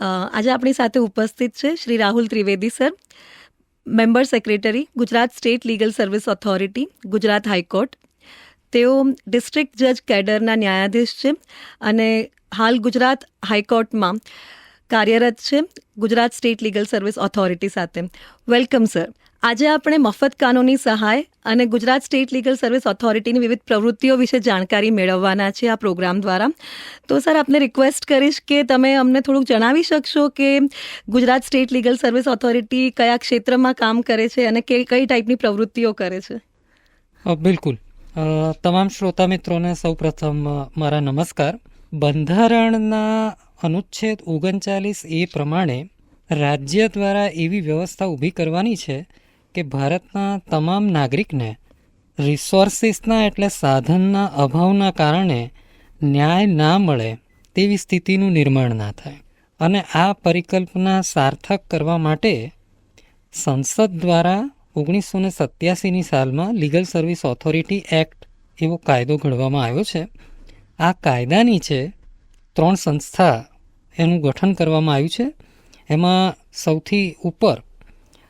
આજે આપણી સાથે ઉપસ્થિત છે Shri Rahul Trivedi, sir. Member secretary Gujarat state legal service authority Gujarat high court તેઓ ડિસ્ટ્રિક્ટ જજ કેડરના ન્યાયાધીશ છે અને હાલ ગુજરાત હાઈકોર્ટમાં કાર્યરત છે Gujarat state legal service authority સાથે. વેલકમ સર આજે આપણે મફત કાનૂની સહાય અને ગુજરાત સ્ટેટ લીગલ સર્વિસ ઓથોરિટીની વિવિધ પ્રવૃત્તિઓ વિશે જાણકારી મેળવવાના છે આ પ્રોગ્રામ દ્વારા. તો સર, આપને રિક્વેસ્ટ કરીશ કે તમે અમને થોડુંક જણાવી શકશો કે Gujarat state legal service authority કયા ક્ષેત્રમાં કામ કરે છે અને કઈ ટાઈપની પ્રવૃત્તિઓ કરે છે? બિલકુલ. તમામ શ્રોતા મિત્રોને સૌપ્રથમ મારા નમસ્કાર. બંધારણના અનુચ્છેદ ઓગણચાલીસ એ પ્રમાણે રાજ્ય દ્વારા એવી વ્યવસ્થા ઊભી કરવાની છે કે ભારતના તમામ નાગરિકને રિસોર્સિસના એટલે સાધનના અભાવના કારણે ન્યાય ના મળે તેવી સ્થિતિનું નિર્માણ ના થાય. અને આ પરિકલ્પના સાર્થક કરવા માટે સંસદ દ્વારા ઓગણીસો ને સત્યાસીની સાલમાં લીગલ સર્વિસ ઓથોરિટી એક્ટ એવો કાયદો ઘડવામાં આવ્યો છે. આ કાયદાની છે ત્રણ સંસ્થા એનું ગઠન કરવામાં આવ્યું છે. એમાં સૌથી ઉપર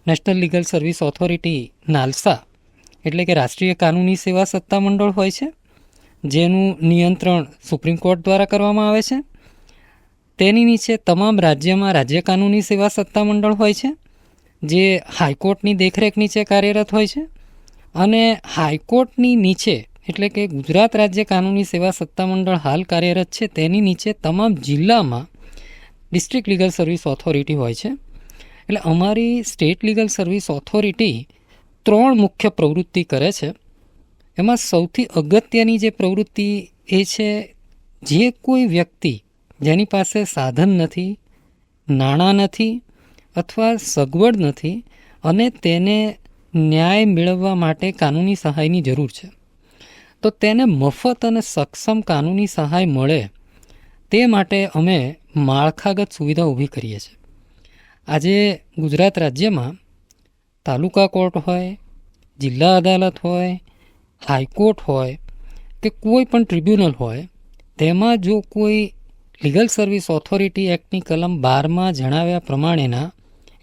national legal service authority NALSA. એટલે કે રાષ્ટ્રીય કાનૂની સેવા સત્તામંડળ હોય છે, જેનું નિયંત્રણ સુપ્રીમ કોર્ટ દ્વારા કરવામાં આવે છે. તેની નીચે તમામ રાજ્યમાં રાજ્ય કાનૂની સેવા સત્તામંડળ હોય છે, જે હાઈકોર્ટની દેખરેખ નીચે કાર્યરત હોય છે. અને હાઈકોર્ટની નીચે, એટલે કે ગુજરાત રાજ્ય કાનૂની સેવા સત્તામંડળ હાલ કાર્યરત છે, તેની નીચે તમામ જિલ્લામાં ડિસ્ટ્રિક્ટ લીગલ સર્વિસ ઓથોરિટી હોય છે. એટલે અમારી સ્ટેટ લીગલ સર્વિસ ઓથોરિટી ત્રણ મુખ્ય પ્રવૃત્તિ કરે છે. એમાં સૌથી અગત્યની જે પ્રવૃત્તિ એ છે, જે કોઈ વ્યક્તિ જેની પાસે સાધન નથી, નાણાં નથી અથવા સગવડ નથી અને તેને ન્યાય મેળવવા માટે કાનૂની સહાયની જરૂર છે. તો તેને મફત અને સક્ષમ કાનૂની સહાય મળે તે માટે અમે માળખાગત સુવિધા ઊભી કરીએ છીએ. આજે ગુજરાત રાજ્યમાં તાલુકા કોર્ટ હોય, જિલ્લા અદાલત હોય, હાઈકોર્ટ હોય કે કોઈ પણ ટ્રિબ્યુનલ હોય, તેમાં જો કોઈ લીગલ સર્વિસ ઓથોરિટી એક્ટની કલમ બારમાં જણાવ્યા પ્રમાણેના,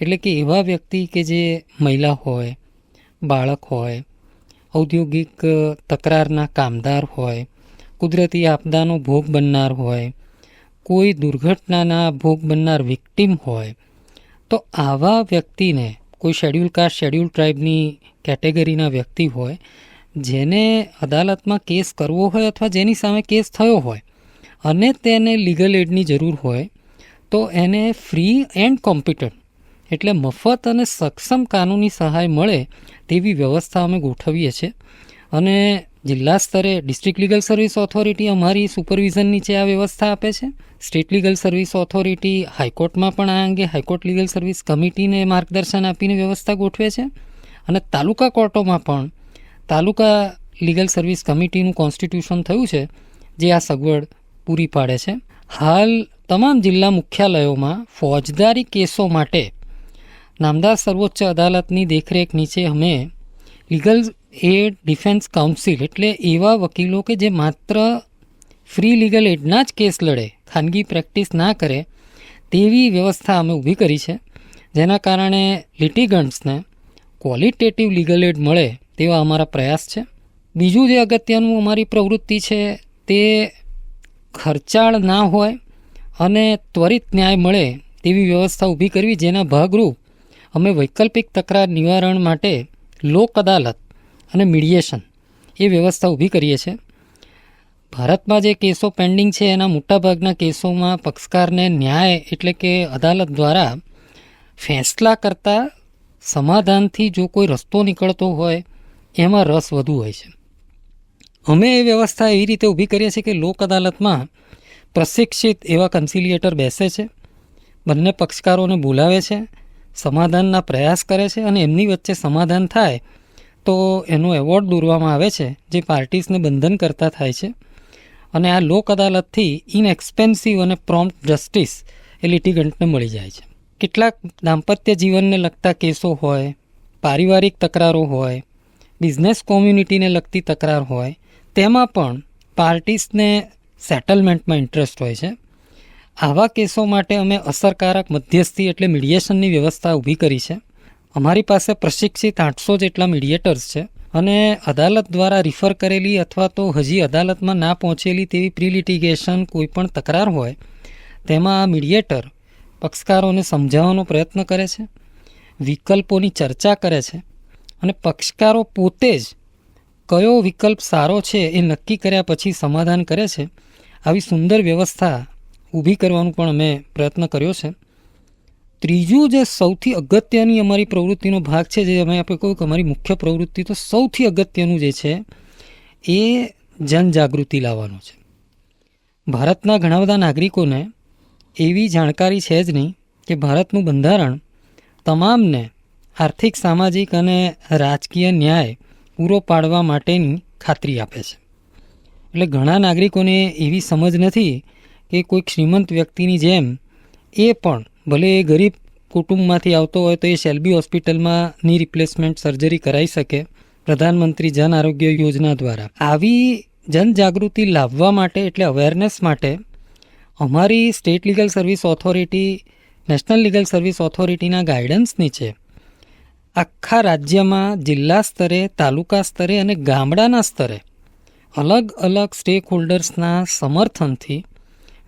એટલે કે એવા વ્યક્તિ કે જે મહિલા હોય, બાળક હોય, ઔદ્યોગિક તકરારના કામદાર હોય, કુદરતી આપદાનો ભોગ બનનાર હોય, કોઈ દુર્ઘટનાના ભોગ બનનાર વિક્ટિમ હોય તો આવા વ્યક્તિને, કોઈ શેડ્યુલ કાસ્ટ શેડ્યુલ ટ્રાઇબની કેટેગરીના વ્યક્તિ હોય, જેને અદાલતમાં કેસ કરવો હોય અથવા જેની સામે કેસ થયો હોય, અને તેને લીગલ એડની જરૂર હોય, તો એને ફ્રી એન્ડ કોમ્પિટન્ટ એટલે મફત અને સક્ષમ કાનૂની સહાય મળે તેવી વ્યવસ્થા અમે ગોઠવીએ છીએ. અને જિલ્લા સ્તરે ડિસ્ટ્રિક્ટ લીગલ સર્વિસ ઓથોરિટી અમારી સુપરવિઝન નીચે આ વ્યવસ્થા આપે છે. સ્ટેટ લીગલ સર્વિસ ઓથોરિટી હાઈકોર્ટમાં પણ આ અંગે હાઈકોર્ટ લીગલ સર્વિસ કમિટીને માર્ગદર્શન આપીને વ્યવસ્થા ગોઠવે છે. અને તાલુકા કોર્ટોમાં પણ તાલુકા લીગલ સર્વિસ કમિટીનું કોન્સ્ટિટ્યુશન થયું છે, જે આ સગવડ પૂરી પાડે છે. હાલ તમામ જિલ્લા મુખ્યાલયોમાં ફોજદારી કેસો માટે નામદાર સર્વોચ્ચ અદાલતની દેખરેખ નીચે અમે લીગલ એડ ડિફેન્સ કાઉન્સિલ એટલે એવા વકીલો કે જે માત્ર ફ્રી લીગલ એડના જ કેસ લડે, ખાનગી પ્રેક્ટિસ ના કરે, તેવી વ્યવસ્થા અમે ઊભી કરી છે. જેના કારણે લિટિગન્ટ્સને ક્વોલિટેટિવ લીગલ એડ મળે તેવા અમારા પ્રયાસ છે. બીજું જે અગત્યનું અમારી પ્રવૃત્તિ છે તે ખર્ચાળ ના હોય અને ત્વરિત ન્યાય મળે તેવી વ્યવસ્થા ઊભી કરવી, જેના ભાગરૂપ અમે વૈકલ્પિક તકરાર નિવારણ માટે લોક અદાલત અને મીડિયેશન એ વ્યવસ્થા ઊભી કરીએ છીએ. ભારતમાં જે કેસો પેન્ડિંગ છે, એના મોટાભાગના કેસોમાં પક્ષકારને ન્યાય એટલે કે અદાલત દ્વારા ફેંસલા કરતાં સમાધાનથી જો કોઈ રસ્તો નીકળતો હોય, એમાં રસ વધુ હોય છે. અમે એ વ્યવસ્થા એવી રીતે ઊભી કરીએ છીએ કે લોક અદાલતમાં પ્રશિક્ષિત એવા કન્સિલિએટર બેસે છે, બંને પક્ષકારોને બોલાવે છે, સમાધાનના પ્રયાસ કરે છે અને એમની વચ્ચે સમાધાન થાય તો એનો એવોર્ડ દોરવામાં આવે છે, જે પાર્ટીસને બંધન કરતા થાય છે. અને આ લોક અદાલતથી ઇનએક્સપેન્સિવ અને પ્રોમ્પ્ટ જસ્ટિસ એ લિટિગન્ટને મળી જાય છે. કેટલાક દાંપત્ય જીવનને લગતા કેસો હોય, પારિવારિક તકરારો હોય બિઝનેસ કોમ્યુનિટીને લગતી તકરાર હોય, તેમાં પણ પાર્ટીસને સેટલમેન્ટમાં ઇન્ટરેસ્ટ હોય છે. આવા કેસો માટે અમે અસરકારક મધ્યસ્થી એટલે મીડિયેશનની વ્યવસ્થા ઊભી કરી છે. અમારી પાસે પ્રશિક્ષિત આઠસો જેટલા મીડિયેટર્સ છે અને અદાલત દ્વારા રિફર કરેલી અથવા તો હજી અદાલતમાં ના પહોંચેલી તેવી પ્રિલિટિગેશન કોઈ પણ તકરાર હોય, તેમાં આ મીડિયેટર પક્ષકારોને સમજાવવાનો પ્રયત્ન કરે છે, વિકલ્પોની ચર્ચા કરે છે અને પક્ષકારો પોતે જ કયો વિકલ્પ સારો છે એ નક્કી કર્યા પછી સમાધાન કરે છે, આવી સુંદર વ્યવસ્થા ઊભી કરવાનું પણ અમે પ્રયત્ન કર્યો છે. ત્રીજું જે સૌથી અગત્યની અમારી પ્રવૃત્તિનો ભાગ છે, જે અમે આપણે કહ્યું કે અમારી મુખ્ય પ્રવૃત્તિ, તો સૌથી અગત્યનું જે છે, એ જનજાગૃતિ લાવવાનો છે. ભારતના ઘણા બધા નાગરિકોને એવી જાણકારી છે જ નહીં કે ભારતનું બંધારણ તમામને આર્થિક, સામાજિક અને રાજકીય ન્યાય પૂરો પાડવા માટેની ખાતરી આપે છે. એટલે ઘણા નાગરિકોને એવી સમજ નથી કે કોઈક શ્રીમંત વ્યક્તિની જેમ એ પણ ભલે એ ગરીબ કુટુંબમાંથી આવતો હોય તો એ શેલ્બી હોસ્પિટલમાં ની રિપ્લેસમેન્ટ સર્જરી કરાવી શકે પ્રધાનમંત્રી જન આરોગ્ય યોજના દ્વારા. આવી જનજાગૃતિ લાવવા માટે એટલે અવેરનેસ માટે અમારી state legal service authority national legal service ઓથોરિટીના guidance નીચે આખા રાજ્યમાં જિલ્લા સ્તરે, તાલુકા સ્તરે અને ગામડાના સ્તરે અલગ અલગ સ્ટેક હોલ્ડર્સના સમર્થનથી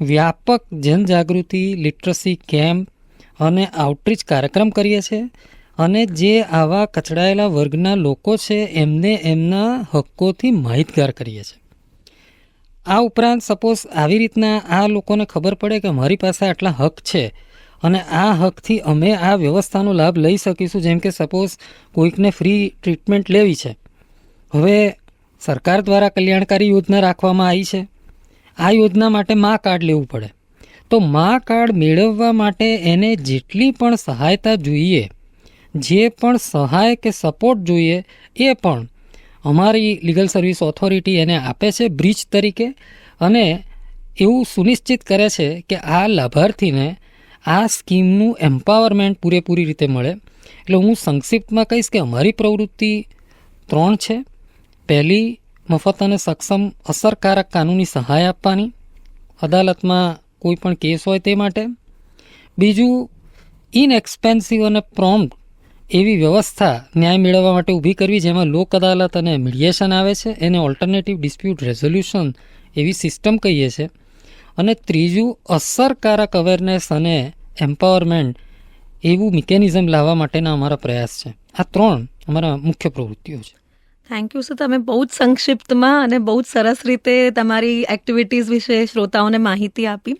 વ્યાપક જનજાગૃતિ લિટરસી કેમ્પ અને આઉટરીચ કાર્યક્રમ કરીએ છીએ અને જે આવા કચડાયેલા વર્ગના લોકો છે, એમને એમના હક્કોથી માહિતગાર કરીએ છીએ. આ ઉપરાંત સપોઝ આવી રીતના આ લોકોને ખબર પડે કે મારી પાસે આટલા હક છે અને આ હકથી અમે આ વ્યવસ્થાનો લાભ લઈ શકીશું, જેમ કે સપોઝ કોઈકને ફ્રી ટ્રીટમેન્ટ લેવી છે. હવે સરકાર દ્વારા કલ્યાણકારી યોજના રાખવામાં આવી છે. આ યોજના માટે મા કાર્ડ લેવું પડે. તો મા કાર્ડ મેળવવા માટે એને જેટલી પણ સહાયતા જોઈએ, જે પણ સહાય કે સપોર્ટ જોઈએ, એ પણ અમારી લીગલ સર્વિસ ઓથોરિટી એને આપે છે બ્રિજ તરીકે. અને એવું સુનિશ્ચિત કરે છે કે આ લાભાર્થીને આ સ્કીમનું એમ્પાવરમેન્ટ પૂરેપૂરી રીતે મળે. એટલે હું સંક્ષિપ્તમાં કહીશ કે અમારી પ્રવૃત્તિ ત્રણ છે. પહેલી મફત અને સક્ષમ અસરકારક કાનૂની સહાય આપવાની, અદાલતમાં કોઈ પણ કેસ હોય તે માટે. બીજું ઇનએક્સપેન્સિવ અને પ્રોમ્પ્ટ એવી વ્યવસ્થા ન્યાય મેળવવા માટે ઊભી કરવી, જેમાં લોક અદાલત અને મીડિયેશન આવે છે. એને ઓલ્ટરનેટિવ ડિસ્પ્યુટ રેઝોલ્યુશન એવી સિસ્ટમ કહીએ છીએ અને ત્રીજું, અસરકારક અવેરનેસ અને એમ્પાવરમેન્ટ એવું મિકેનિઝમ લાવવા માટેના અમારા પ્રયાસ છે. આ ત્રણ અમારા મુખ્ય પ્રવૃત્તિઓ છે. થેન્ક યુ સર તમે બહુ જ સંક્ષિપ્તમાં અને બહુ જ સરસ રીતે તમારી એક્ટિવિટીઝ વિશે શ્રોતાઓને માહિતી આપી.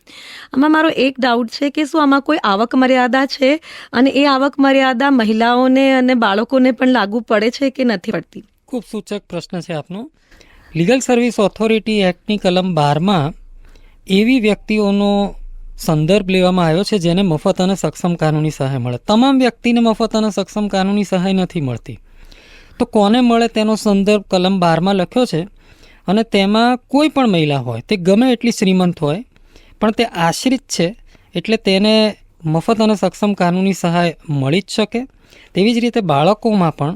આમાં મારો એક ડાઉટ છે કે શું આમાં કોઈ આવક મર્યાદા છે? અને એ આવક મર્યાદા મહિલાઓને અને બાળકોને પણ લાગુ પડે છે કે નથી પડતી? ખૂબ સૂચક પ્રશ્ન છે આપનો. લીગલ સર્વિસ ઓથોરિટી એક્ટની કલમ બારમાં એવી વ્યક્તિઓનો સંદર્ભ લેવામાં આવ્યો છે જેને મફત અને સક્ષમ કાનૂની સહાય મળે. તમામ વ્યક્તિને મફત અને સક્ષમ કાનૂની સહાય નથી મળતી. તો કોને મળે તેનો સંદર્ભ કલમ બારમાં લખ્યો છે અને તેમાં કોઈ પણ મહિલા હોય, તે ગમે એટલી શ્રીમંત હોય, પણ તે આશ્રિત છે, એટલે તેને મફત અને સક્ષમ કાનૂની સહાય મળી જ શકે. તેવી જ રીતે બાળકોમાં પણ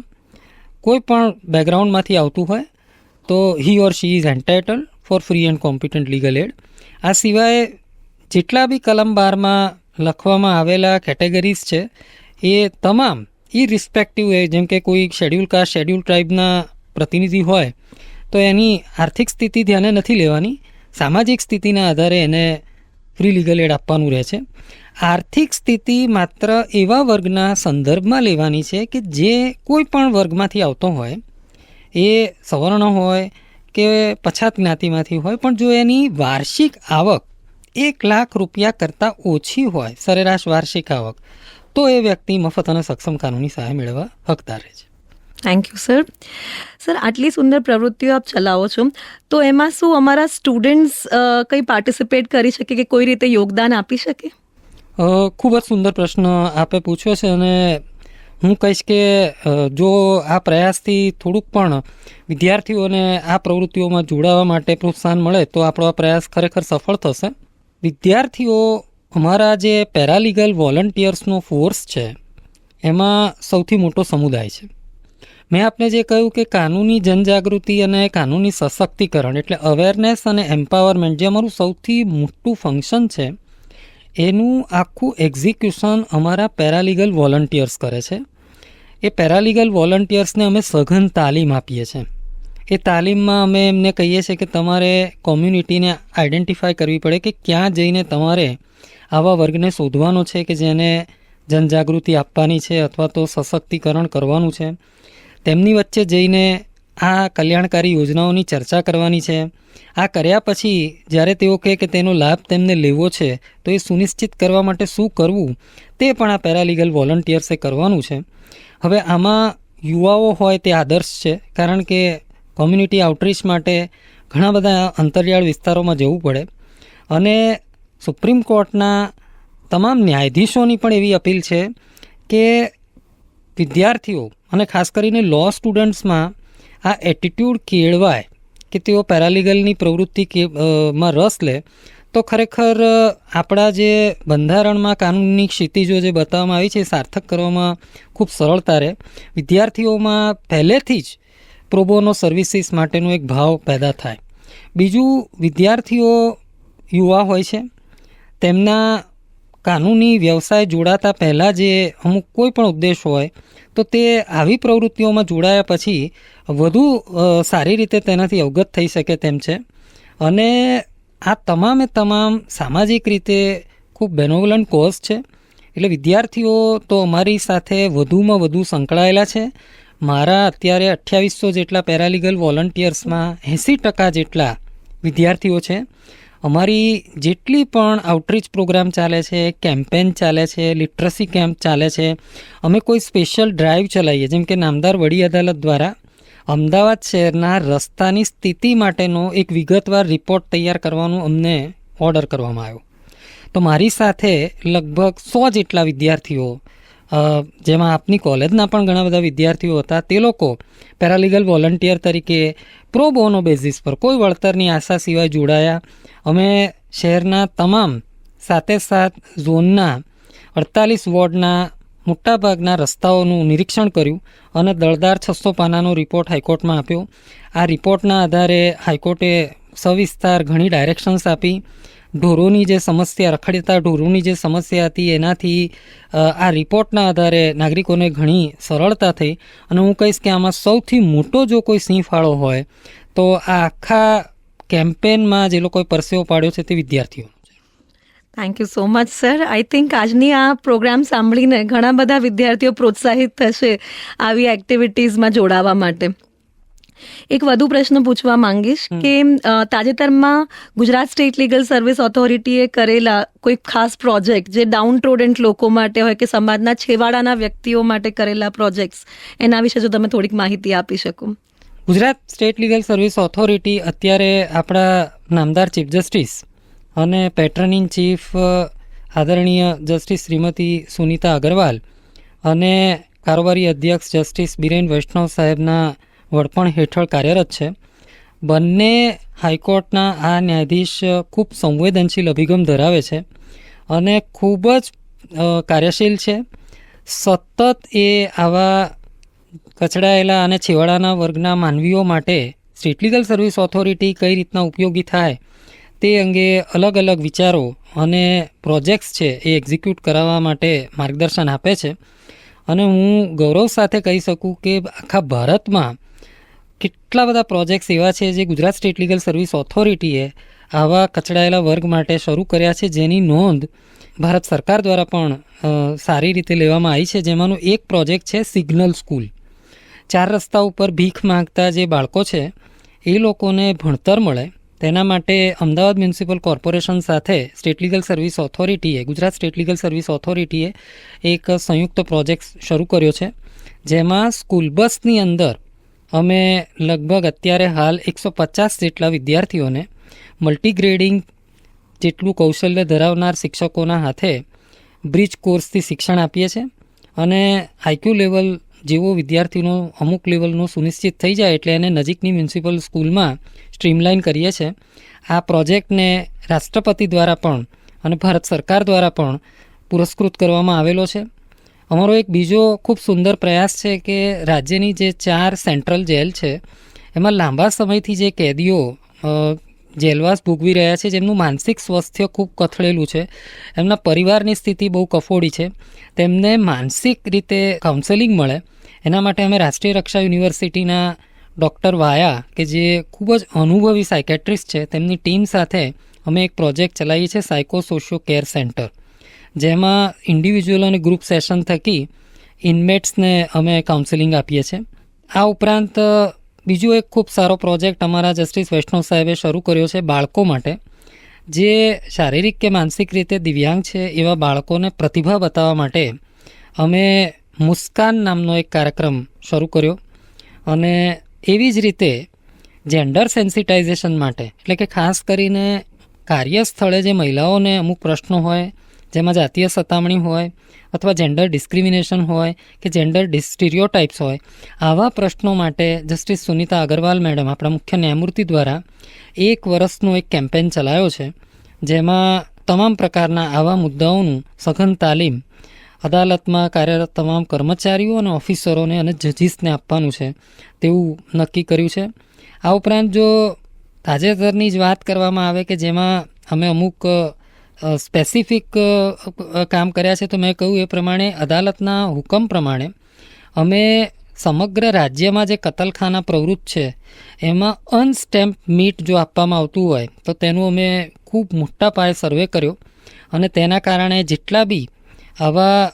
કોઈ પણ બેકગ્રાઉન્ડમાંથી આવતું હોય, તો he or she is entitled for free and competent legal aid આ સિવાય જેટલા બી કલમ બારમાં લખવામાં આવેલા કેટેગરીઝ છે, એ તમામ ઇરિસ્પેક્ટિવ એ, જેમ કે કોઈ શેડ્યુલ કાસ્ટ શેડ્યુલ ટ્રાઇબના પ્રતિનિધિ હોય, તો એની આર્થિક સ્થિતિ ધ્યાને નથી લેવાની. સામાજિક સ્થિતિના આધારે એને ફ્રી લીગલ એડ આપવાનું રહે છે. આર્થિક સ્થિતિ માત્ર એવા વર્ગના સંદર્ભમાં લેવાની છે કે જે કોઈ પણ વર્ગમાંથી આવતો હોય, એ સવર્ણ હોય કે પછાત જ્ઞાતિમાંથી હોય, પણ જો એની વાર્ષિક આવક એક લાખ રૂપિયા કરતાં ઓછી હોય, સરેરાશ વાર્ષિક આવક તો એ વ્યક્તિ મફત અને સક્ષમ કાનૂની સહાય મેળવવા હકદાર રહે છે. થેન્ક યુ સર સર આટલી સુંદર પ્રવૃત્તિઓ આપ ચલાવો છો. તો એમાં શું અમારા સ્ટુડન્ટ્સ કંઈ પાર્ટિસિપેટ કરી શકે કે કોઈ રીતે યોગદાન આપી શકે? ખૂબ જ સુંદર પ્રશ્ન આપે પૂછ્યો છે અને હું કહીશ કે જો આ પ્રયાસથી થોડુંક પણ વિદ્યાર્થીઓને આ પ્રવૃત્તિઓમાં જોડાવા માટે પ્રોત્સાહન મળે તો આપણો આ પ્રયાસ ખરેખર સફળ થશે. વિદ્યાર્થીઓ અમારા જે પેરાલીગલ વોલન્ટિયર્સનો ફોર્સ છે, એમાં સૌથી મોટો સમુદાય છે. મેં આપને જે કહ્યું કે કાનૂની જનજાગૃતિ અને કાનૂની સશક્તિકરણ એટલે અવેરનેસ અને એમ્પાવરમેન્ટ જે અમારું સૌથી મોટું ફંક્શન છે, એનું આખું એક્ઝિક્યુશન અમારા પેરાલીગલ વોલન્ટિયર્સ કરે છે. એ પેરાલીગલ વોલન્ટિયર્સને અમે સઘન તાલીમ આપીએ છીએ. એ તાલીમમાં અમે એમને કહીએ છીએ કે તમારે કોમ્યુનિટીને આઈડેન્ટિફાય કરવી પડે કે ક્યાં જઈને તમારે આવા વર્ગને શોધવાનો છે કે જેને જનજાગૃતિ આપવાની છે અથવા તો સશક્તિકરણ કરવાનું છે. તેમની વચ્ચે જઈને આ કલ્યાણકારી યોજનાઓની ચર્ચા કરવાની છે. આ કર્યા પછી જ્યારે તેઓ કહે કે તેનો લાભ તેમને લેવો છે, તો એ સુનિશ્ચિત કરવા માટે શું કરવું? તે પણ આ પેરાલીગલ વોલન્ટિયર્સે કરવાનું છે. હવે આમાં યુવાઓ હોય તે આદર્શ છે, કારણ કે કોમ્યુનિટી આઉટરીચ માટે ઘણા બધા અંતરિયાળ વિસ્તારોમાં જવું પડે. અને સુપ્રીમ કોર્ટના તમામ ન્યાયાધીશોની પણ એવી અપીલ છે કે વિદ્યાર્થીઓ અને ખાસ કરીને લો સ્ટુડન્ટ્સમાં આ એટીટ્યૂડ કેળવાય કે તેઓ પેરાલીગલની પ્રવૃત્તિ માં રસ લે, તો ખરેખર આપણા જે બંધારણમાં કાનૂનની ક્ષિતિજો જે બતાવવામાં આવી છે એ સાર્થક કરવામાં ખૂબ સરળતા રહે. વિદ્યાર્થીઓમાં પહેલેથી જ પ્રોબોનો સર્વિસીસ માટેનો એક ભાવ પેદા થાય. બીજું, વિદ્યાર્થીઓ યુવા હોય છે તેમના કાનૂની વ્યવસાય જોડાતા પહેલાં જે અમુક કોઈ પણ ઉદ્દેશ હોય, તો તે આવી પ્રવૃત્તિઓમાં જોડાયા પછી વધુ સારી રીતે તેનાથી અવગત થઈ શકે તેમ છે. અને આ તમામે તમામ સામાજિક રીતે ખૂબ બેનોવલન્ટ કોઝ છે. એટલે વિદ્યાર્થીઓ તો અમારી સાથે વધુમાં વધુ સંકળાયેલા છે. મારા અત્યારે અઠ્યાવીસો જેટલા પેરાલીગલ વોલન્ટિયર્સમાં એંસી ટકા જેટલા વિદ્યાર્થીઓ છે. અમારી જેટલી પણ આઉટરીચ પ્રોગ્રામ ચાલે છે કેમ્પેન ચાલે છે લિટરસી કેમ્પ ચાલે છે, અમે કોઈ સ્પેશિયલ ડ્રાઈવ ચલાવીએ, જેમ કે નામદાર વડી અદાલત દ્વારા અમદાવાદ શહેરના રસ્તાની સ્થિતિ માટેનો એક વિગતવાર રિપોર્ટ તૈયાર કરવાનું અમને ઓર્ડર કરવામાં આવ્યો. તો મારી સાથે લગભગ સો જેટલા વિદ્યાર્થીઓ જેમાં આપની કોલેજના પણ ઘણા બધા વિદ્યાર્થીઓ હતા, તે લોકો પેરાલીગલ વોલન્ટિયર તરીકે પ્રો બોનો બેઝિસ પર કોઈ વળતરની આશા સિવાય જોડાયા. અમે શહેરના તમામ સાતે સાત ઝોનના અડતાલીસ વોર્ડના મોટાભાગના રસ્તાઓનું નિરીક્ષણ કર્યું અને દળદાર છસો પાનાનો રિપોર્ટ હાઈકોર્ટમાં આપ્યો. આ રિપોર્ટના આધારે હાઈકોર્ટે સવિસ્તાર ઘણી ડાયરેક્શન્સ આપી. ઢોરોની જે સમસ્યા, રખડતા ઢોરોની જે સમસ્યા હતી, એનાથી આ રિપોર્ટના આધારે નાગરિકોને ઘણી સરળતા થઈ. અને હું કહીશ કે આમાં સૌથી મોટો જો કોઈ સિંહ ફાળો હોય, તો આ આખા કેમ્પેનમાં જે લોકોએ પરસેવો પાડ્યો છે તે વિદ્યાર્થીઓ. Thank you so much sir I think આજની આ પ્રોગ્રામ સાંભળીને ઘણા બધા વિદ્યાર્થીઓ પ્રોત્સાહિત થશે આવી એક્ટિવિટીઝમાં જોડાવા માટે. એક વધુ પ્રશ્ન પૂછવા માંગીશ કે તાજેતરમાં ગુજરાત સ્ટેટ લીગલ સર્વિસ ઓથોરિટીએ કરેલા કોઈ ખાસ પ્રોજેક્ટ જે ડાઉન ટ્રોડન્ટ લોકો માટે હોય કે સમાજના છેવાડાના વ્યક્તિઓ માટે કરેલા પ્રોજેક્ટ્સ એના વિશે જો તમે થોડીક માહિતી આપી શકો. Gujarat state legal service authority અત્યારે આપણા નામદાર ચીફ જસ્ટિસ અને પેટ્રન ઇન ચીફ આદરણીય જસ્ટિસ શ્રીમતી સુનીતા અગરવાલ અને કારોબારી અધ્યક્ષ જસ્ટિસ બિરેન વૈષ્ણવ સાહેબના વડપણ હેઠળ કાર્યરત છે. બંને હાઈકોર્ટના આ ન્યાયાધીશ ખૂબ સંવેદનશીલ અભિગમ ધરાવે છે અને ખૂબ જ કાર્યશીલ છે. સતત એ આવા કચડાયેલા અને છેવાડાના વર્ગના માનવીઓ માટે સ્ટેટ લીગલ સર્વિસ ઓથોરિટી કઈ રીતના ઉપયોગી થાય તે અંગે અલગ અલગ વિચારો અને પ્રોજેક્ટ્સ છે એ એક્ઝિક્યુટ કરાવવા માટે માર્ગદર્શન આપે છે. અને હું ગૌરવ સાથે કહી શકું કે આખા ભારતમાં કેટલા બધા પ્રોજેક્ટ્સ એવા છે જે ગુજરાત સ્ટેટ લીગલ સર્વિસ ઓથોરિટીએ આવા કચડાયેલા વર્ગ માટે શરૂ કર્યા છે? જેની નોંધ ભારત સરકાર દ્વારા પણ સારી રીતે લેવામાં આવી છે. જેમાંનો એક પ્રોજેક્ટ છે સિગ્નલ સ્કૂલ. ચાર રસ્તા ઉપર ભીખ માંગતા જે બાળકો છે, એ લોકોને ભણતર મળે. તેના માટે અમદાવાદ મ્યુનિસિપલ કોર્પોરેશન સાથે સ્ટેટ લીગલ સર્વિસ ઓથોરિટીએ, ગુજરાત સ્ટેટ લીગલ સર્વિસ ઓથોરિટીએ એક સંયુક્ત પ્રોજેક્ટ શરૂ કર્યો છે. જેમાં સ્કૂલ બસની અંદર અમે લગભગ અત્યારે હાલ એકસો પચાસ જેટલા વિદ્યાર્થીઓને મલ્ટીગ્રેડિંગ જેટલું કૌશલ્ય ધરાવનાર શિક્ષકોના હાથે બ્રિજ કોર્સથી શિક્ષણ આપીએ છીએ અને આઈક્યુ લેવલ જેવો વિદ્યાર્થીનો અમુક લેવલનો સુનિશ્ચિત થઈ જાય એટલે એને નજીકની મ્યુનિસિપલ સ્કૂલમાં સ્ટ્રીમલાઇન કરીએ છીએ. આ પ્રોજેક્ટને રાષ્ટ્રપતિ દ્વારા પણ અને ભારત સરકાર દ્વારા પણ પુરસ્કૃત કરવામાં આવેલો છે. અમારો એક બીજો ખૂબ સુંદર પ્રયાસ છે કે રાજ્યની જે ચાર સેન્ટ્રલ જેલ છે, એમાં લાંબા સમયથી જે કેદીઓ જેલવાસ ભોગવી રહ્યા છે, જેમનું માનસિક સ્વાસ્થ્ય ખૂબ કથળેલું છે, એમના પરિવારની સ્થિતિ બહુ કફોડી છે, તેમને માનસિક રીતે કાઉન્સેલિંગ મળે, એના માટે અમે રાષ્ટ્રીય રક્ષા યુનિવર્સિટીના ડૉક્ટર વાયા, કે જે ખૂબ જ અનુભવી સાયકેટ્રિસ્ટ છે, તેમની ટીમ સાથે અમે એક પ્રોજેક્ટ ચલાવીએ છીએ સાયકો સોશિયો કેર સેન્ટર જેમાં ઇન્ડિવિજ્યુઅલ અને ગ્રુપ સેશન થકી ઇનમેટ્સને અમે કાઉન્સેલિંગ આપીએ છીએ. આ ઉપરાંત બીજો એક ખૂબ સારો પ્રોજેક્ટ અમારા જસ્ટિસ વૈષ્ણવ સાહેબે શરૂ કર્યો છે બાળકો માટે, જે શારીરિક કે માનસિક રીતે દિવ્યાંગ છે એવા બાળકોને પ્રતિભા બતાવવા માટે અમે મુસ્કાન નામનો એક કાર્યક્રમ શરૂ કર્યો. અને એવી જ રીતે જેન્ડર સેન્સિટાઇઝેશન માટે, એટલે કે ખાસ કરીને કાર્યસ્થળે જે મહિલાઓને અમુક પ્રશ્નો હોય જેમાં જાતીય સતામણી હોય અથવા જેન્ડર ડિસ્ક્રિમિનેશન હોય કે જેન્ડર સ્ટીરિયોટાઇપ્સ હોય, આવા પ્રશ્નો માટે જસ્ટિસ સુનિતા અગરવાલ મેડમ આપણા મુખ્ય ન્યાયમૂર્તિ દ્વારા એક વર્ષનો એક કેમ્પેન ચલાવ્યો છે, જેમાં તમામ પ્રકારના આવા મુદ્દાઓનું સઘન તાલીમ અદાલતમાં કાર્યરત તમામ કર્મચારીઓ અને ઓફિસરોને અને જજીસને આપવાનું છે તેવું નક્કી કર્યું છે. આ ઉપરાંત જો તાજેતરની જ વાત કરવામાં આવે કે જેમાં અમે અમુક સ્પેસિફિક કામ કર્યા છે તો મેં કહ્યું એ પ્રમાણે અદાલતના હુકમ પ્રમાણે અમે સમગ્ર રાજ્યમાં જે કતલખાના પ્રવૃત્ત છે, એમાં અનસ્ટેમ્પ મીટ જો આપવામાં આવતું હોય, તો તેનું અમે ખૂબ મોટા પાયે સર્વે કર્યો અને તેના કારણે જેટલા બી આવા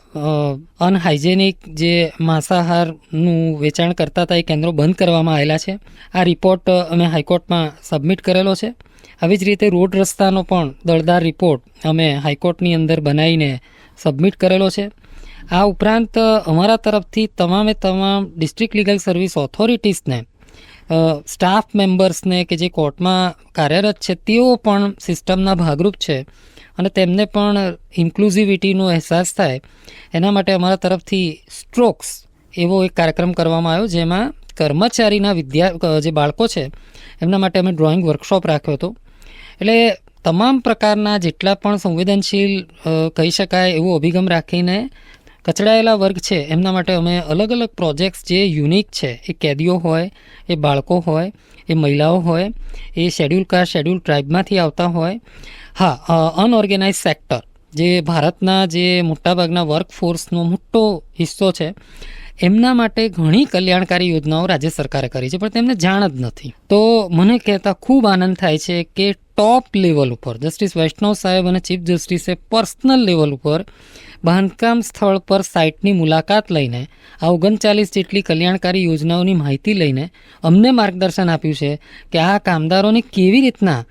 અનહાઇજેનિક જે માંસાહારનું વેચાણ કરતા હતા એ કેન્દ્રો બંધ કરવામાં આવેલા છે. આ રિપોર્ટ અમે હાઈકોર્ટમાં સબમિટ કરેલો છે. આવી જ રીતે રોડ રસ્તાનો પણ દળદાર રિપોર્ટ અમે હાઈકોર્ટની અંદર બનાવીને સબમિટ કરેલો છે. આ ઉપરાંત અમારા તરફથી તમામે તમામ ડિસ્ટ્રિક્ટ લીગલ સર્વિસ ઓથોરિટીઝને સ્ટાફ મેમ્બર્સને કે જે કોર્ટમાં કાર્યરત છે, તેઓ પણ સિસ્ટમના ભાગરૂપ છે અને તેમને પણ ઇન્ક્લુઝિવિટીનો અહેસાસ થાય. એના માટે અમારા તરફથી સ્ટ્રોક્સ એવો એક કાર્યક્રમ કરવામાં આવ્યો, જેમાં કર્મચારીના વિદ્યા જે બાળકો છે, એમના માટે અમે ડ્રોઈંગ વર્કશોપ રાખ્યો હતો. એટલે તમામ પ્રકારના જેટલા પણ સંવેદનશીલ કહી શકાય એવો અભિગમ રાખીને કચડાયેલા વર્ગ છે, એમના માટે અમે અલગ અલગ પ્રોજેક્ટ્સ જે યુનિક છે, એ કેદીઓ હોય, એ બાળકો હોય, એ મહિલાઓ હોય, એ શેડ્યુલ કાસ્ટ શેડ્યુલ ટ્રાઇબમાંથી આવતા હોય. હા અનઓર્ગેનાઇઝ સેક્ટર, જે ભારતના જે મોટાભાગના વર્કફોર્સનો મોટો હિસ્સો છે એમના માટે ઘણી કલ્યાણકારી યોજનાઓ રાજ્ય સરકારે કરી છે, પણ તેમને જાણ જ નથી. તો મને કહેતા ખૂબ આનંદ થાય છે કે ટોપ લેવલ ઉપર, જસ્ટિસ વૈષ્ણવ સાહેબ અને ચીફ જસ્ટિસે પર્સનલ લેવલ ઉપર બાંધકામ સ્થળ પર સાઇટની મુલાકાત લઈને આ ઓગણચાલીસ જેટલી કલ્યાણકારી યોજનાઓની માહિતી લઈને અમને માર્ગદર્શન આપ્યું છે કે આ કામદારોને કેવી રીતના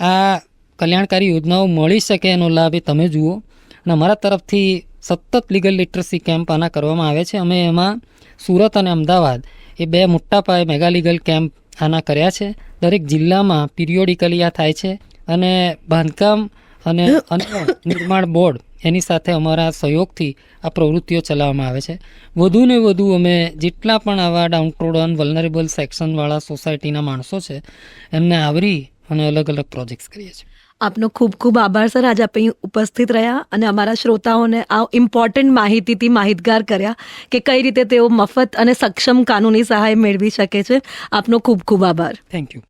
આ કલ્યાણકારી યોજનાઓ મળી શકે એનો લાભ એ તમે જુઓ. અને અમારા તરફથી સતત લીગલ લિટરસી કેમ્પ આના કરવામાં આવે છે. અમે એમાં સુરત અને અમદાવાદ એ બે મોટા પાયે મેગા લીગલ કેમ્પ આના કર્યા છે. દરેક જિલ્લામાં પિરિયોડિકલી આ થાય છે અને બાંધકામ અને અન્ય નિર્માણ બોર્ડ એની સાથે અમારા સહયોગથી આ પ્રવૃત્તિઓ ચલાવવામાં આવે છે. વધુ ને વધુ અમે જેટલા પણ આવા ડાઉનટ્રોડન વલનરેબલ સેક્શનવાળા સોસાયટીના માણસો છે એમને આવરી અને અલગ અલગ પ્રોજેક્ટ્સ કરીએ છીએ. આપનો ખૂબ ખૂબ આભાર, સર. આજે આપ અહીં ઉપસ્થિત રહ્યા અને અમારા શ્રોતાઓને આ ઇમ્પોર્ટન્ટ માહિતીથી માહિતગાર કર્યા કે કઈ રીતે તેઓ મફત અને સક્ષમ કાનૂની સહાય મેળવી શકે છે. આપનો ખૂબ ખૂબ આભાર. Thank you